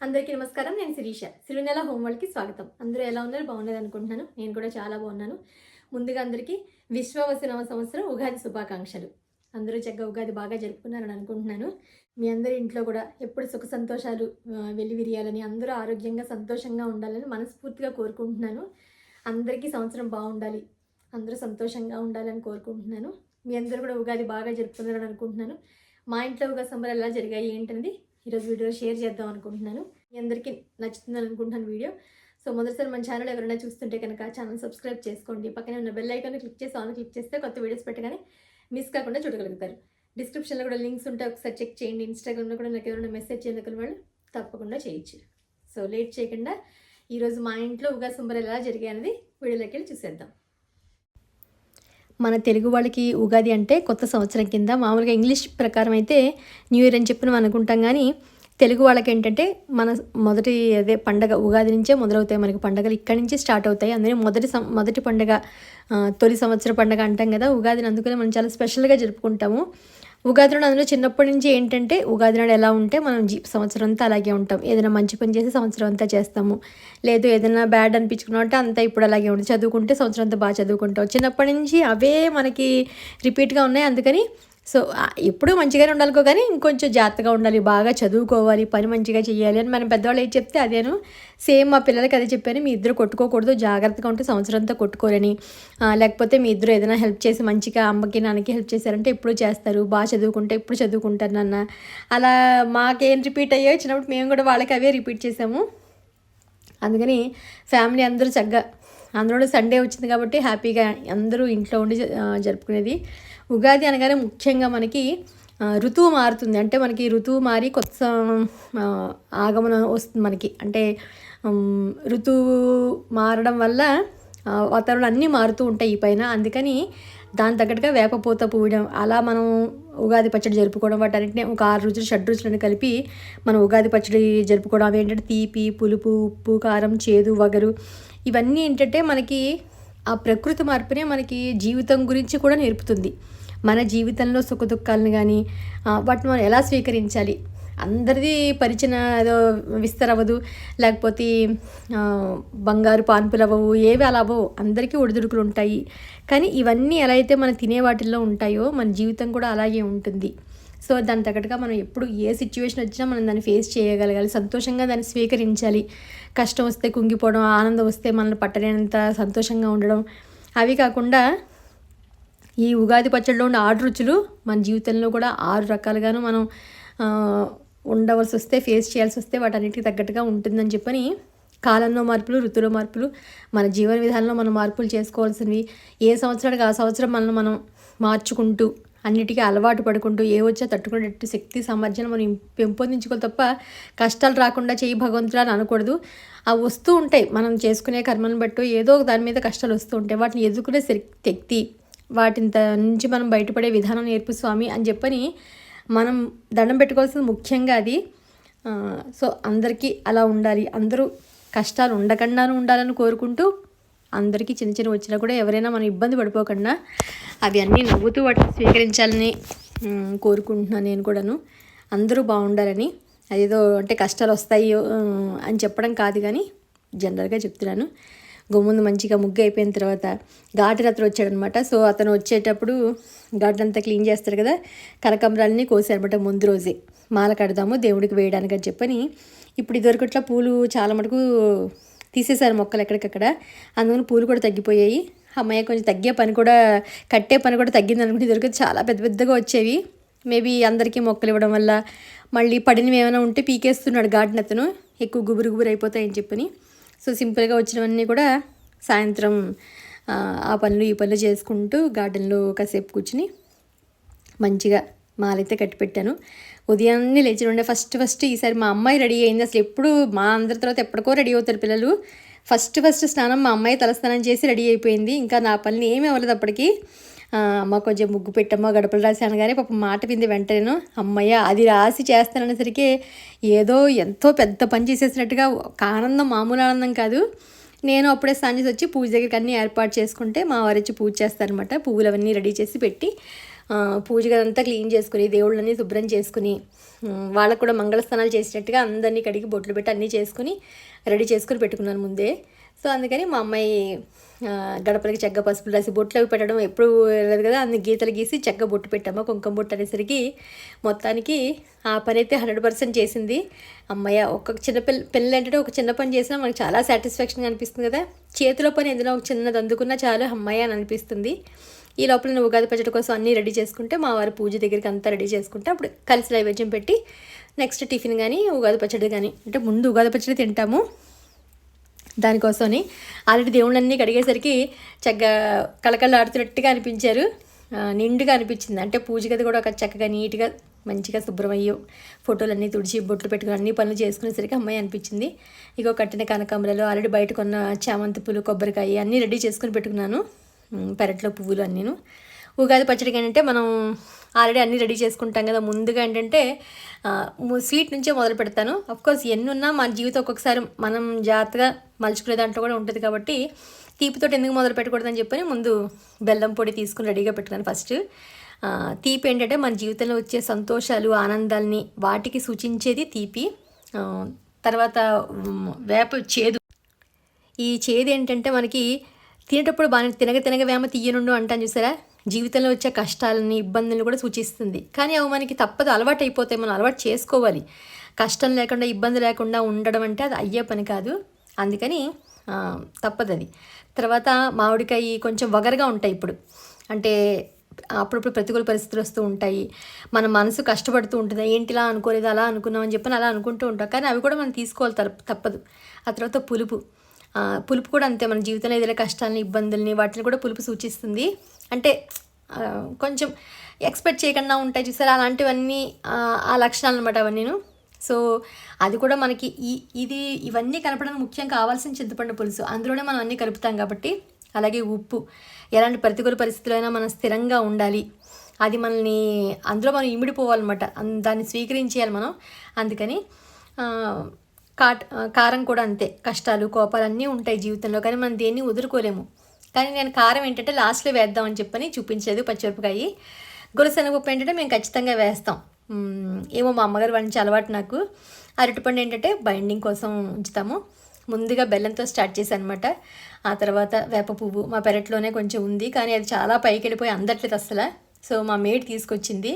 అందరికీ నమస్కారం. నేను శిరీష. సిరినెల హోమ్ వాళ్ళకి స్వాగతం. అందరూ ఎలా ఉన్నారు? బాగున్నారు అనుకుంటున్నాను. నేను కూడా చాలా బాగున్నాను. ముందుగా అందరికీ విశ్వవసనవ సంవత్సరం ఉగాది శుభాకాంక్షలు. అందరూ చక్కగా ఉగాది బాగా జరుపుకున్నారని అనుకుంటున్నాను. మీ అందరి ఇంట్లో కూడా ఎప్పుడు సుఖ సంతోషాలు వెలివిరియాలని అందరూ ఆరోగ్యంగా సంతోషంగా ఉండాలని మనస్ఫూర్తిగా కోరుకుంటున్నాను. అందరికీ సంవత్సరం బాగుండాలి. అందరూ సంతోషంగా ఉండాలని కోరుకుంటున్నాను. మీ అందరూ కూడా ఉగాది బాగా జరుపుకున్నారని అనుకుంటున్నాను. మా ఇంట్లో ఉగాది సంబరాలు ఎలా జరిగాయి ఏంటనేది ఈరోజు వీడియో షేర్ చేద్దాం అనుకుంటున్నాను. మీ అందరికీ నచ్చుతుందని అనుకుంటున్నాను వీడియో. సో మొదటిసారి మన ఛానల్ ఎవరైనా చూస్తుంటే కనుక ఛానల్ సబ్స్క్రైబ్ చేసుకోండి. పక్కనే ఉన్న బెల్ ఐకాన్ క్లిక్ చేసి ఆన్ క్లిక్ చేస్తే కొత్త వీడియోస్ పెట్టగానే మిస్ కాకుండా చూడగలుగుతారు. డిస్క్రిప్షన్లో కూడా లింక్స్ ఉంటే ఒకసారి చెక్ చేయండి. ఇన్స్టాగ్రామ్లో కూడా నాకు ఎవరైనా మెసేజ్ చేయాలనుకున్న వాళ్ళు తప్పకుండా చేయొచ్చు. సో లేట్ చేయకుండా ఈరోజు మా ఇంట్లో ఉగా సంబరాలు ఎలా జరిగాయి అనేది వీడియోలోకి వెళ్ళి చూసేద్దాం. మన తెలుగు వాళ్ళకి ఉగాది అంటే కొత్త సంవత్సరం కింద. మామూలుగా ఇంగ్లీష్ ప్రకారం అయితే న్యూ ఇయర్ అని చెప్పి మనం అనుకుంటాం కానీ తెలుగు వాళ్ళకి ఏంటంటే మన మొదటి అదే పండగ ఉగాది నుంచే మొదలవుతాయి. మనకి పండగలు ఇక్కడి నుంచి స్టార్ట్ అవుతాయి. అందుకే మొదటి సం మొదటి పండగ తొలి సంవత్సర పండగ అంటాం కదా ఉగాదిని అందుకనే మనం చాలా స్పెషల్గా జరుపుకుంటాము. ఉగాది నాడు అందులో చిన్నప్పటి నుంచి ఏంటంటే ఉగాది నాడు ఎలా ఉంటే మనం జీ సంవత్సరం అంతా అలాగే ఉంటాం. ఏదైనా మంచి పని చేసి సంవత్సరం అంతా చేస్తాము. లేదు ఏదైనా బ్యాడ్ అనిపించుకున్నట్టే అంతా ఇప్పుడు అలాగే ఉంటుంది చదువుకుంటే సంవత్సరం అంతా బాగా చదువుకుంటాం. చిన్నప్పటి నుంచి అవే మనకి రిపీట్గా ఉన్నాయి. అందుకని సో ఎప్పుడూ మంచిగానే ఉండాలికో కానీ ఇంకొంచెం జాగ్రత్తగా ఉండాలి బాగా చదువుకోవాలి పని మంచిగా చేయాలి అని మనం పెద్దవాళ్ళు ఏది చెప్తే అదేను సేమ్ మా పిల్లలకి అదే చెప్పాను మీ ఇద్దరు కొట్టుకోకూడదు జాగ్రత్తగా ఉంటే సంవత్సరం అంతా కొట్టుకోరని లేకపోతే మీ ఇద్దరు ఏదైనా హెల్ప్ చేసి మంచిగా అమ్మకి నాన్నకి హెల్ప్ చేశారంటే ఎప్పుడు చేస్తారు బాగా చదువుకుంటే ఎప్పుడు చదువుకుంటారు నాన్న. అలా మాకేం రిపీట్ అయ్యో చిన్నప్పుడు మేము కూడా వాళ్ళకి అవే రిపీట్ చేసాము. అందుకని ఫ్యామిలీ అందరూ చక్కగా అందులో సండే వచ్చింది కాబట్టి హ్యాపీగా అందరూ ఇంట్లో ఉండి జరుపుకునేది. ఉగాది అనగానే ముఖ్యంగా మనకి ఋతువు మారుతుంది. అంటే మనకి ఋతువు మారి కొత్త ఆగమనం వస్తుంది మనకి. అంటే ఋతువు మారడం వల్ల వాతావరణం అన్నీ మారుతూ ఉంటాయి ఈ పైన. అందుకని దాని తగ్గట్టుగా వేపపూత పూయడం అలా మనం ఉగాది పచ్చడి జరుపుకోవడం వాటన్నిటిని ఒక ఆరు రుచులు షడ్ రుచులను కలిపి మనం ఉగాది పచ్చడి జరుపుకోవడం. అవి ఏంటంటే తీపి పులుపు ఉప్పు కారం చేదు వగరు. ఇవన్నీ ఏంటంటే మనకి ఆ ప్రకృతి మార్పునే మనకి జీవితం గురించి కూడా నేర్పుతుంది. మన జీవితంలో సుఖదుఖాలను కానీ వాటిని మనం ఎలా స్వీకరించాలి? అందరిది పరిచన ఏదో విస్తరవ్వదు లేకపోతే బంగారు పాన్పులు అవ్వవు ఏవి అలా అవ్వవు. అందరికీ ఒడిదుడుకులు ఉంటాయి. కానీ ఇవన్నీ ఎలా అయితే మనం తినే వాటిల్లో ఉంటాయో మన జీవితం కూడా అలాగే ఉంటుంది. సో దాని తగ్గట్టుగా మనం ఎప్పుడు ఏ సిచ్యువేషన్ వచ్చినా మనం దాన్ని ఫేస్ చేయగలగాలి. సంతోషంగా దాన్ని స్వీకరించాలి. కష్టం వస్తే కుంగిపోవడం ఆనందం వస్తే మనల్ని పట్టలేనంత సంతోషంగా ఉండడం. అవి కాకుండా ఈ ఉగాది పచ్చడిలో ఉన్న ఆరు రుచులు మన జీవితంలో కూడా ఆరు రకాలుగాను మనం ఉండవలసి వస్తే ఫేస్ చేయాల్సి వస్తే వాటన్నిటికి తగ్గట్టుగా ఉంటుందని చెప్పని కాలంలో మార్పులు ఋతుల మార్పులు మన జీవన విధానంలో మనం మార్పులు చేసుకోవాల్సినవి. ఏ సంవత్సరానికి ఆ సంవత్సరం మనల్ని మనం మార్చుకుంటూ అన్నిటికీ అలవాటు పడుకుంటూ ఏ వచ్చా తట్టుకునేటట్టు శక్తి సామర్థ్యాన్ని మనం పెంపొందించుకోవాలి తప్ప కష్టాలు రాకుండా చేయి భగవంతుడు అని అనకూడదు. అవి వస్తూ ఉంటాయి. మనం చేసుకునే కర్మను బట్టి ఏదో ఒక దాని మీద కష్టాలు వస్తూ ఉంటాయి. వాటిని ఎదుర్కొనే శక్తి వాటిని నుంచి మనం బయటపడే విధానం నేర్పు స్వామి అని చెప్పని మనం దండం పెట్టుకోవాల్సింది ముఖ్యంగా అది. సో అందరికీ అలా ఉండాలి. అందరూ కష్టాలు ఉండకుండాను ఉండాలని కోరుకుంటూ అందరికీ చిన్న చిన్న వచ్చినా కూడా ఎవరైనా మనం ఇబ్బంది పడిపోకుండా అవి అన్నీ నవ్వుతూ వాటిని స్వీకరించాలని కోరుకుంటున్నాను నేను కూడాను. అందరూ బాగుండాలని. అదేదో అంటే కష్టాలు వస్తాయి అని చెప్పడం కాదు కానీ జనరల్గా చెప్తున్నాను. గుమ్ముందు మంచిగా ముగ్గు అయిపోయిన తర్వాత ఘాటరత్న వచ్చాడనమాట. సో అతను వచ్చేటప్పుడు గార్డెన్ అంతా క్లీన్ చేస్తారు కదా. కనకాంబరాలని కోసారనమాట ముందు రోజే. మాల కడదాము దేవుడికి వేయడానికి అని చెప్పని ఇప్పుడు ఇదివరకట్లా పూలు చాలా మటుకు తీసేశారు మొక్కలు ఎక్కడికక్కడ. అందుకని పూలు కూడా తగ్గిపోయాయి. అమ్మాయి కొంచెం తగ్గే పని కూడా కట్టే పని కూడా తగ్గింది అనుకుంటే ఇదివరకు చాలా పెద్ద పెద్దగా వచ్చేవి. మేబీ అందరికీ మొక్కలు ఇవ్వడం వల్ల మళ్ళీ పడినవి ఏమైనా ఉంటే పీకేస్తున్నాడు గార్డెన్ అతను ఎక్కువ గుబురు గుబురు అయిపోతాయని చెప్పని. సో సింపుల్గా వచ్చినవన్నీ కూడా సాయంత్రం ఆ, పనులు ఈ పనులు చేసుకుంటూ గార్డెన్లో కాసేపు కూర్చుని మంచిగా మాలైతే కట్టి పెట్టాను ఉదయాన్నే లేచి ఉండే ఫస్ట్ ఫస్ట్ ఈసారి మా అమ్మాయి రెడీ అయింది. అసలు ఎప్పుడు మా అందరి తర్వాత ఎప్పటికో రెడీ అవుతారు పిల్లలు. ఫస్ట్ ఫస్ట్ స్నానం మా అమ్మాయి తలస్నానం చేసి రెడీ అయిపోయింది. ఇంకా నా పనులు ఏమీ అవ్వలేదు అప్పటికి. అమ్మ కొంచెం ముగ్గు పెట్టమ్మా గడపలు రాసి అనగానే పాప మాట పింది వెంటనే అమ్మయ్య అది రాసి చేస్తాననేసరికి ఏదో ఎంతో పెద్ద పని చేసేసినట్టుగా ఒక ఆనందం మామూలు ఆనందం కాదు. నేను అప్పుడే స్నానం వచ్చి పూజ దగ్గరికి అన్నీ ఏర్పాటు చేసుకుంటే మా వారు వచ్చి పూజ చేస్తారనమాట పువ్వులు అవన్నీ రెడీ చేసి పెట్టి ఆ, పూజ గదంతా క్లీన్ చేసుకుని దేవుళ్ళని శుభ్రం చేసుకుని వాళ్ళకు కూడా మంగళ స్నానాలు చేసినట్టుగా అందరినీ కడిగి బొట్లు పెట్టి అన్నీ చేసుకుని రెడీ చేసుకుని పెట్టుకున్నాను ముందే. సో అందుకని మా అమ్మాయి గడపలకి చెక్క పసుపులు రాసి బొట్లు అవి పెట్టడం ఎప్పుడు లేదు కదా. అన్ని గీతలు గీసి చెక్క బొట్టు పెట్టాము. కుంకుమ బొట్టు అనేసరికి మొత్తానికి ఆ పని అయితే హండ్రెడ్ పర్సెంట్ చేసింది. అమ్మయ్య ఒక చిన్న పిల్ల పిల్లలు ఏంటంటే ఒక చిన్న పని చేసినా మనకు చాలా సాటిస్ఫాక్షన్గా అనిపిస్తుంది కదా. చేతిలో పని ఏదైనా ఒక చిన్నది అందుకున్నా చాలు అమ్మయ్య అని అనిపిస్తుంది. ఈ లోపల నేను ఉగాది పచ్చడి కోసం అన్నీ రెడీ చేసుకుంటే మా వారి పూజ దగ్గరికి అంతా రెడీ చేసుకుంటే అప్పుడు కలిసి నైవేద్యం పెట్టి నెక్స్ట్ టిఫిన్ కానీ ఉగాది పచ్చడి కానీ అంటే ముందు ఉగాది పచ్చడి తింటాము. దానికోసమని ఆల్రెడీ దేవుళ్ళన్నీ కడిగేసరికి చక్కగా కళకళ ఆడుతున్నట్టుగా అనిపించారు నిండుగా అనిపించింది. అంటే పూజ గది కూడా ఒక చక్కగా నీట్గా మంచిగా శుభ్రమయ్యో ఫోటోలన్నీ తుడిచి బొట్లు పెట్టుకుని అన్ని పనులు చేసుకునేసరికి అమ్మాయి అనిపించింది. ఇగో కట్టిన కనకాంబరాలు ఆల్రెడీ బయట కొన్న చామంతి పూలు కొబ్బరికాయ అన్నీ రెడీ చేసుకుని పెట్టుకున్నాను. పెరట్లో పువ్వులు అన్నీను. ఉగాది పచ్చడికి ఏంటంటే మనం ఆల్రెడీ అన్నీ రెడీ చేసుకుంటాం కదా. ముందుగా ఏంటంటే స్వీట్ నుంచే మొదలు పెడతాను. అఫ్కోర్స్ ఎన్ని ఉన్నా మన జీవితం ఒక్కొక్కసారి మనం జాగ్రత్తగా మలుచుకునే దాంట్లో కూడా ఉంటుంది కాబట్టి తీపితో ఎందుకు మొదలు పెట్టకూడదని చెప్పని ముందు బెల్లం పొడి తీసుకుని రెడీగా పెట్టుకున్నాను ఫస్ట్. తీపి ఏంటంటే మన జీవితంలో వచ్చే సంతోషాలు ఆనందాలని వాటికి సూచించేది తీపి. తర్వాత వేప చేదు. ఈ చేదు ఏంటంటే మనకి తినేటప్పుడు బాగా తినగ తినగ వేమ తీయనుండు అంటాను చూసారా? జీవితంలో వచ్చే కష్టాలని ఇబ్బందులను కూడా సూచిస్తుంది. కానీ అవి మనకి తప్పదు. అలవాటు అయిపోతే మనం అలవాటు చేసుకోవాలి. కష్టం లేకుండా ఇబ్బంది లేకుండా ఉండడం అంటే అది అయ్యే పని కాదు. అందుకని తప్పదు అది తర్వాత మామిడికాయ కొంచెం వగరగా ఉంటాయి ఇప్పుడు. అంటే అప్పుడప్పుడు ప్రతికూల పరిస్థితులు వస్తూ ఉంటాయి. మన మనసు కష్టపడుతూ ఉంటుంది. ఏంటిలా అనుకోలేదు అలా అనుకున్నామని చెప్పని అలా అనుకుంటూ ఉంటాం. కానీ అవి కూడా మనం తీసుకోవాలి తప్పదు. ఆ తర్వాత పులుపు. పులుపు కూడా అంతే మన జీవితంలో ఏదైనా కష్టాలని ఇబ్బందుల్ని వాటిని కూడా పులుపు సూచిస్తుంది. అంటే కొంచెం ఎక్స్పెక్ట్ చేయకుండా ఉంటాయి చూసారా అలాంటివన్నీ ఆ, లక్షణాలు అనమాట అవన్నీను. సో అది కూడా మనకి ఈ ఇది ఇవన్నీ కలపడానికి ముఖ్యం కావాల్సిన చింతపండు పులుసు. అందులోనే మనం అన్నీ కలుపుతాం కాబట్టి అలాగే ఉప్పు. ఎలాంటి ప్రతికూల పరిస్థితులైనా మనం స్థిరంగా ఉండాలి. అది మనల్ని అందులో మనం ఇమిడిపోవాలన్నమాట. దాన్ని స్వీకరించేయాలి మనం. అందుకని కాట్ కారం కూడా అంతే. కష్టాలు కోపాలు అన్నీ ఉంటాయి జీవితంలో కానీ మనం దేన్ని వదులుకోలేము. కానీ నేను కారం ఏంటంటే లాస్ట్లో వేద్దామని చెప్పని చూపించేది పచ్చిమిరపకాయ. గులసెనగపప్పు ఏంటంటే మేము ఖచ్చితంగా వేస్తాం. ఏమో మా అమ్మగారు వండించే అలవాటు నాకు. అరటిపండు ఏంటంటే బైండింగ్ కోసం ఉంచుతాము. ముందుగా బెల్లంతో స్టార్ట్ చేశాను అనమాట ఆ తర్వాత వేప పువ్వు మా పెరట్లోనే కొంచెం ఉంది కానీ అది చాలా పైకి వెళ్ళిపోయి అందట్లేదు అసలు సో మా మేడ్ తీసుకొచ్చింది.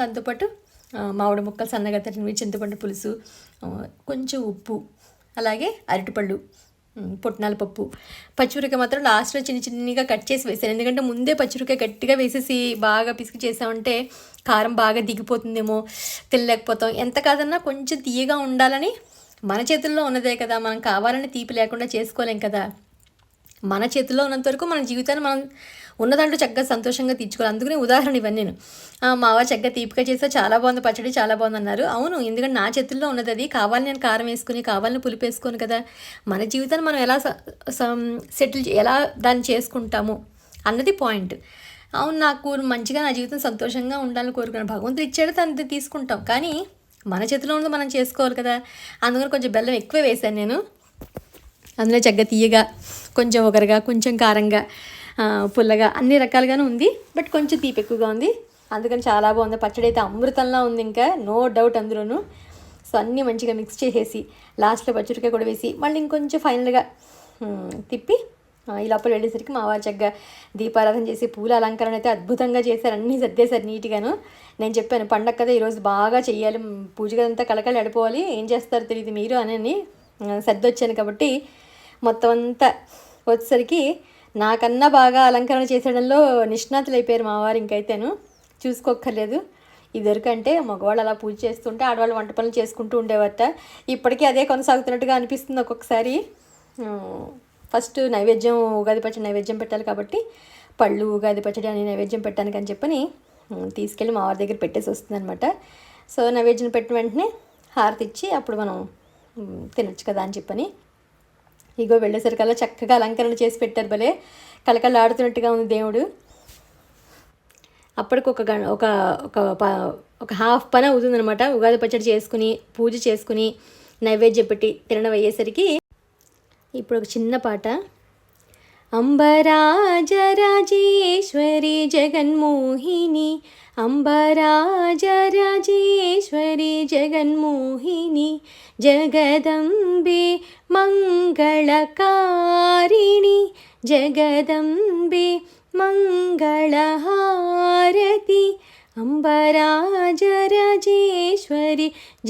దాంతోపాటు మామిడి ముక్కలు సన్నగా తరిగినవి చింతపండు పులుసు కొంచెం ఉప్పు అలాగే అరటిపళ్ళు పుట్నాల పప్పు. పచ్చిమిరకాయ మాత్రం లాస్ట్లో చిన్న చిన్నగా కట్ చేసి వేసాను. ఎందుకంటే ముందే పచ్చిమిరకాయ గట్టిగా వేసేసి బాగా పిసికి చేసామంటే కారం బాగా దిగిపోతుందేమో తినలేకపోతాం. ఎంత కాదన్నా కొంచెం తీయగా ఉండాలని మన చేతుల్లో ఉన్నదే కదా. మనం కావాలని తీపి లేకుండా చేసుకోలేం కదా. మన చేతుల్లో ఉన్నంత వరకు మన జీవితాన్ని మనం ఉన్నదంటూ చక్కగా సంతోషంగా తీర్చుకోవాలి. అందుకనే ఉదాహరణ ఇవన్నీ నేను. మావ చక్కగా తీపిగా చేస్తే చాలా బాగుంది పచ్చడి చాలా బాగుంది అన్నారు. అవును ఎందుకంటే నా చేతుల్లో ఉన్నది అది. కావాలని నేను కారం వేసుకుని కావాలని పులుపు వేసుకోను కదా. మన జీవితాన్ని మనం ఎలా సెటిల్ ఎలా దాన్ని చేసుకుంటాము అన్నది పాయింట్. అవును నాకు మంచిగా నా జీవితం సంతోషంగా ఉండాలని కోరుకున్నాను. భగవంతుడు ఇచ్చాడు తనది తీసుకుంటాం. కానీ మన చేతిలో ఉన్నది మనం చేసుకోవాలి కదా. అందుకని కొంచెం బెల్లం ఎక్కువ వేశాను నేను. అందులో చక్కగా తీయగా కొంచెం ఒకరుగా కొంచెం కారంగా పుల్లగా అన్ని రకాలుగానే ఉంది బట్ కొంచెం తీపి ఎక్కువగా ఉంది. అందుకని చాలా బాగుంది. పచ్చడి అయితే అమృతంలా ఉంది ఇంకా నో డౌట్ అందులోనూ. సో అన్నీ మంచిగా మిక్స్ చేసేసి లాస్ట్లో పచ్చడికాయ కూడా వేసి మళ్ళీ ఇంకొంచెం ఫైనల్గా తిప్పి ఈ లోపల వెళ్ళేసరికి మా వారు చక్కగా దీపారాధన చేసి పూల అలంకరణ అయితే అద్భుతంగా చేశారు. అన్నీ సర్దేశారు నీట్గాను. నేను చెప్పాను పండగ కదా ఈరోజు బాగా చేయాలి మ్, పూజ గదంతా కళకళ అడిపోవాలి ఏం చేస్తారో తెలియదు మీరు అని సర్దొచ్చాను కాబట్టి మొత్తం అంతా వచ్చేసరికి నాకన్నా బాగా అలంకరణ చేసేయడంలో నిష్ణాతులు అయిపోయారు మా వారు ఇంకైతేను. చూసుకోక్కర్లేదు. ఇదివరకు అంటే మగవాళ్ళు అలా పూజ చేస్తుంటే ఆడవాళ్ళు వంట పనులు చేసుకుంటూ ఉండేవట ఇప్పటికీ అదే కొనసాగుతున్నట్టుగా అనిపిస్తుంది ఒక్కొక్కసారి. ఫస్ట్ నైవేద్యం ఉగాది పచ్చడి నైవేద్యం పెట్టాలి కాబట్టి పళ్ళు ఉగాది పచ్చడి అని నైవేద్యం పెట్టానికి అని చెప్పని తీసుకెళ్ళి మా వారి దగ్గర పెట్టేసి వస్తుంది అనమాట సో నైవేద్యం పెట్టిన వెంటనే హారతి ఇచ్చి అప్పుడు మనం తినొచ్చు కదా అని చెప్పని ఇగో వెళ్ళేసరికల్లా చక్కగా అలంకరణ చేసి పెట్టారు భలే. కలకలాడుతున్నట్టుగా ఉంది దేవుడు. అప్పటికి ఒక గ ఒక ఒక ప- ఒక హాఫ్ పని అవుతుందనమాట ఉగాది పచ్చడి చేసుకుని పూజ చేసుకుని నైవేద్యం పెట్టి తినడం అయ్యేసరికి ఇప్పుడు ఒక చిన్న పాట. అంబరాజరాజేశ్వరి జగన్మోహిని अम्बराजराजेश्वरि जगन्मोहिनि जगदम्बे मङ्गलकारिणि जगदम्बे मङ्गलहारति अम्बराजराजेश्वरि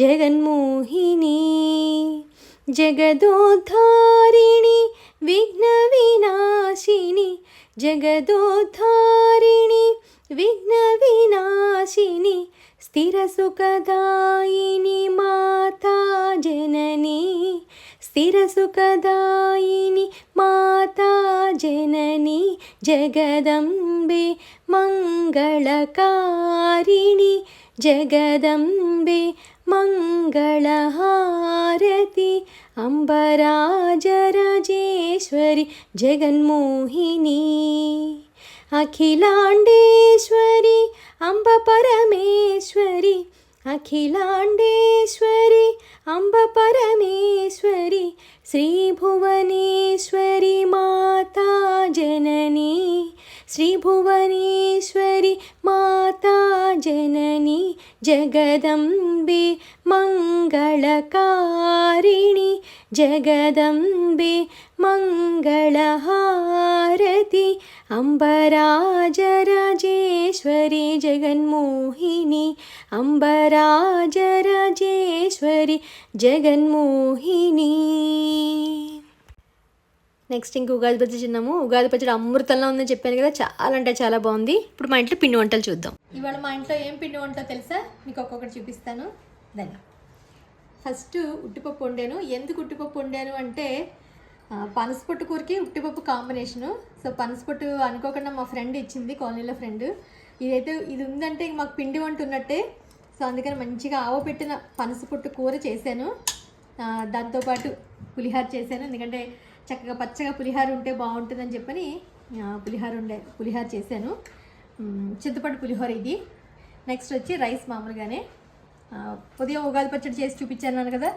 जगन्मोहिनी जगदोद्धारिणि विघ्नविनाशिनि जगदोद्धारिणि विघ्नविनाशिनि स्थिरसुखदायिनि माता जननी स्थिरसुखदायिनि माता जननी जगदम्बे मङ्गलकारिणि जगदम्बे मङ्गलहारति अम्बराजराजेश्वरि जगन्मोहिनी। അഖിലാണ്ടേശ്വരി അംബ പരമേശ്വരി അഖിലാണ്ടേശ്വരി അംബ പരമേശ്വരി ശ്രീ ഭുവനേശ്വരി മാതാ ജനനി ശ്രീ ഭുവനേശ്വരി മാതാ ജനനി ജഗദംബി മംഗളകാരിണി ജഗദംബ ಅಂಬೆ ಮಂಗಳಹಾರತಿ ಅಂಬರಾಜರಾಜೇಶ್ವರಿ ಜಗನ್ಮೋಹಿನಿ జగన్మోహిని అంబరాజరాజేశ్వరి జగన్మోహిని. నెక్స్ట్ ఇంక ఉగాది పచ్చడి తిన్నాము. ఉగాది పచ్చడి అమృతంలో ఉందని చెప్పాను కదా చాలా అంటే చాలా బాగుంది. ఇప్పుడు మా ఇంట్లో పిండి వంటలు చూద్దాం. ఇవాళ మా ఇంట్లో ఏం పిండి వంటలో తెలుసా? మీకు ఒక్కొక్కటి చూపిస్తాను. దాన్ని ఫస్ట్ ఉట్టిపప్పు వండాను. ఎందుకు ఉట్టిపప్పు వండాను అంటే పనసపొట్టు కూరకి ఉట్టిపప్పు కాంబినేషను. సో పనసపొట్టు అనుకోకుండా మా ఫ్రెండ్ ఇచ్చింది కాలనీలో ఫ్రెండ్. ఇదైతే ఇది ఉందంటే మాకు పిండి వంట ఉన్నట్టే సో అందుకని మంచిగా ఆవ పెట్టిన పనసపొట్టు కూర చేశాను. దాంతోపాటు పులిహార చేశాను. ఎందుకంటే చక్కగా పచ్చగా పులిహార ఉంటే బాగుంటుందని చెప్పని పులిహార ఉండే పులిహార చేశాను. చింతపండు పులిహోర ఇది. నెక్స్ట్ వచ్చి రైస్ మామూలుగానే. ఉదయం ఉగాది పచ్చడి చేసి చూపించాను కదా.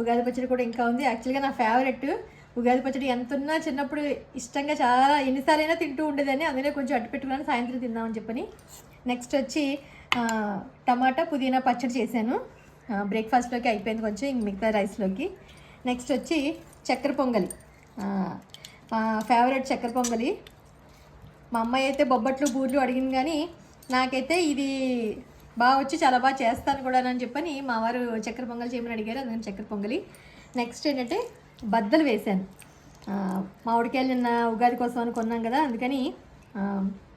ఉగాది పచ్చడి కూడా ఇంకా ఉంది. యాక్చువల్గా నా ఫేవరెట్. ఉగాది పచ్చడి ఎంత ఉన్నా చిన్నప్పుడు ఇష్టంగా చాలా ఎన్నిసార్లైనా తింటూ ఉండేదని అందులో కొంచెం అట్టు పెట్టుకున్నాను. సాయంత్రం తిందామని చెప్పని. నెక్స్ట్ వచ్చి టమాటా పుదీనా పచ్చడి చేశాను. బ్రేక్ఫాస్ట్లోకి అయిపోయింది కొంచెం ఇంక మిగతా రైస్లోకి నెక్స్ట్ వచ్చి చక్కెర పొంగలి. ఫేవరెట్ చక్కెర పొంగలి. మా అమ్మాయి అయితే బొబ్బట్లు బూర్లు అడిగింది కానీ నాకైతే ఇది బాగా వచ్చి చాలా బాగా చేస్తాను కూడా అని చెప్పని మా వారు చక్కెర పొంగలి చేయమని అడిగారు. అందుకని చక్కెర పొంగలి. నెక్స్ట్ ఏంటంటే బద్దలు వేశాను. మామిడికాయలు నిన్న ఉగాది కోసం అని కొన్నాం కదా అందుకని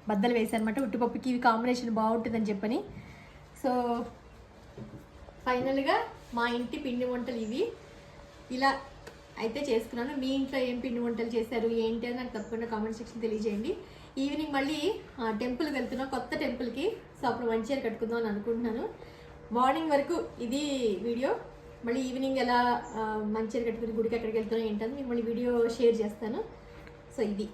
బద్దలు వేసాను అనమాట ఉట్టుపప్పుకి ఇవి కాంబినేషన్ బాగుంటుందని చెప్పని. సో ఫైనల్గా మా ఇంటి పిండి వంటలు ఇవి. ఇలా అయితే చేసుకున్నాను. మీ ఇంట్లో ఏం పిండి వంటలు చేశారు ఏంటి అని నాకు తప్పకుండా కామెంట్ సెక్షన్ తెలియజేయండి. ఈవినింగ్ మళ్ళీ టెంపుల్కి వెళ్తున్నాం. కొత్త టెంపుల్కి సో అప్పుడు మంచిగా కట్టుకుందాం అని అనుకుంటున్నాను. మార్నింగ్ వరకు ఇది వీడియో మళ్ళీ ఈవినింగ్ ఎలా మంచిగా కట్టుకుని గుడికి ఎక్కడికి వెళ్తున్నాం ఏంటని మీకు మళ్ళీ వీడియో షేర్ చేస్తాను. సో ఇది.